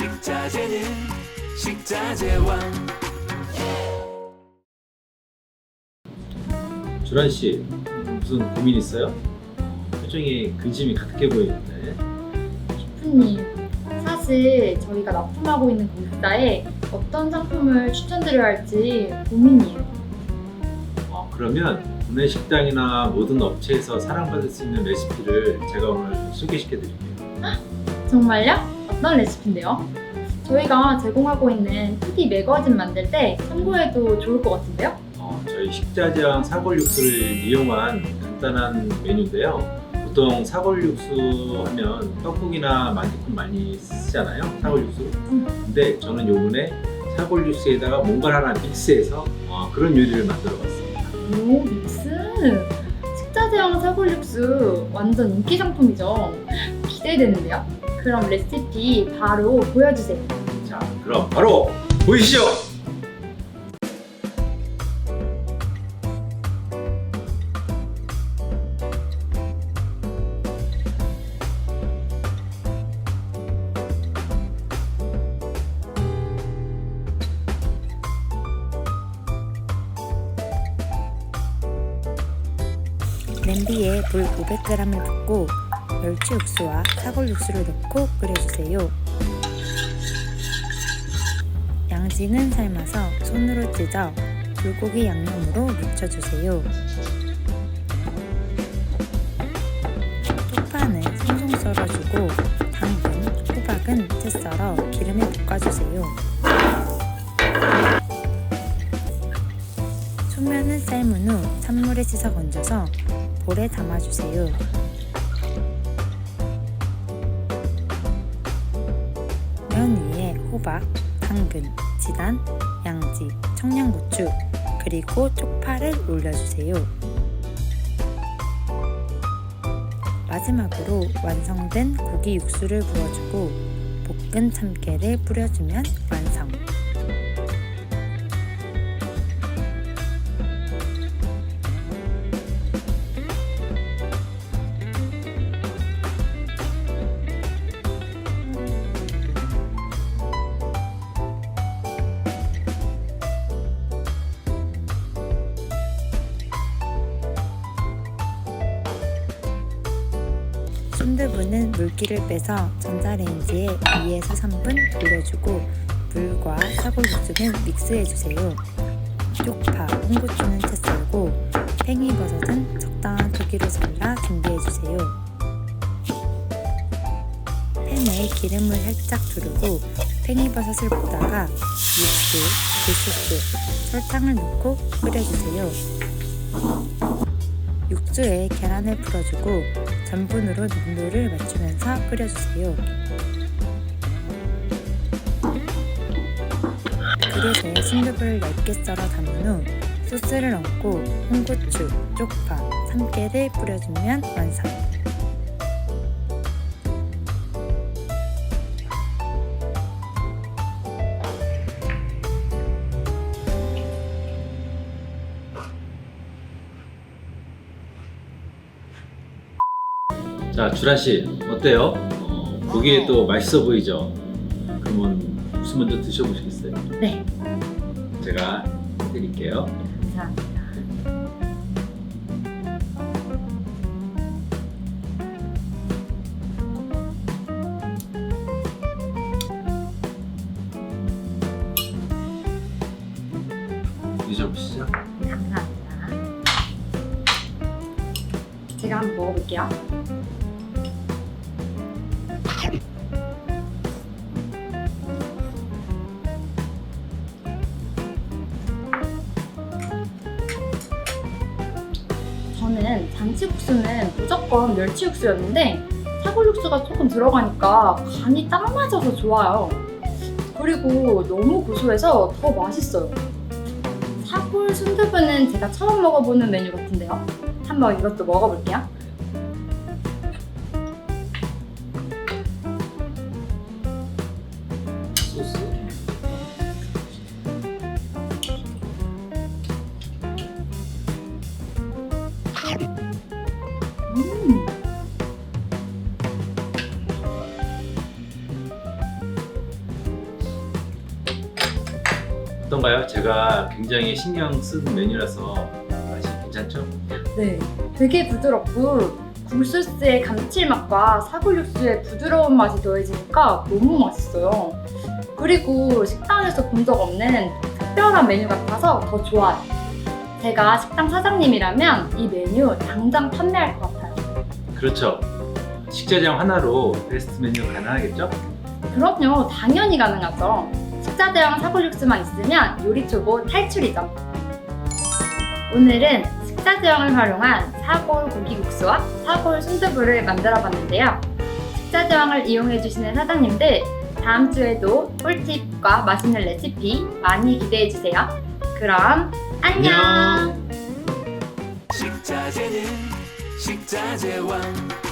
식자재는 식자재왕 주란 씨 무슨 고민 있어요? 표정에 근심이 가득해 보이는데 셰프님, 사실 저희가 납품하고 있는 공사에 어떤 상품을 추천드려야 할지 고민이에요. 어, 그러면 구내 식당이나 모든 업체에서 사랑받을 수 있는 레시피를 제가 오늘 소개시켜 드릴게요. 정말요? 어떤 레시피인데요? 저희가 제공하고 있는 푸디 매거진 만들 때 참고해도 좋을 것 같은데요? 어, 저희 식자재랑 사골 육수를 이용한 간단한 메뉴인데요. 보통 사골 육수 하면 떡국이나 만두국 많이 쓰잖아요. 사골 육수. 음. 근데 저는 요번에 사골 육수에다가 뭔가를 하나 믹스해서 어, 그런 요리를 만들어 봤습니다. 오, 믹스! 식자재형 사골 육수 완전 인기 상품이죠. 기대되는데요? 그럼 레시피 바로 보여주세요. 자, 그럼 바로 보이시죠? 냄비에 물 500g을 붓고 멸치 육수와 사골 육수를 넣고 끓여주세요. 양지는 삶아서 손으로 찢어 불고기 양념으로 묻혀주세요. 쪽파는 송송 썰어주고 당근, 호박은 채 썰어 기름에 볶아주세요. 소면은 삶은 후 찬물에 씻어 건져서 볼에 담아주세요. 면 위에 호박, 당근, 지단, 양지, 청양고추, 그리고 쪽파를 올려주세요. 마지막으로 완성된 고기 육수를 부어주고 볶은 참깨를 뿌려주면 완성. 순두부는 물기를 빼서 전자레인지에 2에서 3분 돌려주고 물과 사골 육수는 믹스해주세요. 쪽파, 홍고추는 채 썰고 팽이버섯은 적당한 크기로 잘라 준비해주세요. 팬에 기름을 살짝 두르고 팽이버섯을 볶다가 육수, 굴소스, 설탕을 넣고 끓여주세요. 육수에 계란을 풀어주고 전분으로 농도를 맞추면서 끓여주세요. 그릇에 순두부를 얇게 썰어 담은 후 소스를 얹고 홍고추, 쪽파, 참깨를 뿌려주면 완성. 자, 주란 씨 어때요? 어, 보기에 또 맛있어 보이죠? 그러면 국수 먼저 드셔보시겠어요? 네, 제가 해드릴게요. 감사합니다. 드셔보시죠. 감사합니다. 제가 한번 먹어볼게요. 저는 잔치국수는 무조건 멸치육수였는데 사골육수가 조금 들어가니까 간이 딱 맞아서 좋아요. 그리고 너무 고소해서 더 맛있어요. 사골 순두부는 제가 처음 먹어보는 메뉴 같은데요. 한번 이것도 먹어볼게요. 어떤가요? 제가 굉장히 신경 쓴 메뉴라서 맛이 괜찮죠? 네, 되게 부드럽고 굴소스의 감칠맛과 사골육수의 부드러운 맛이 더해지니까 너무 맛있어요. 그리고 식당에서 본 적 없는 특별한 메뉴 같아서 더 좋아요. 제가 식당 사장님이라면 이 메뉴 당장 판매할 것 같아요. 그렇죠. 식자재 하나로 베스트 메뉴 가능하겠죠? 그럼요, 당연히 가능하죠. 식자 대왕 사골육수만 있으면 요리 초보 탈출이죠. 오늘은 식자 대왕을 활용한 사골 고기국수와 사골 순두부를 만들어 봤는데요. 식자 대왕을 이용해 주시는 사장님들 다음 주에도 꿀팁과 맛있는 레시피 많이 기대해 주세요. 그럼 안녕. 안녕. 식자재는 식자재왕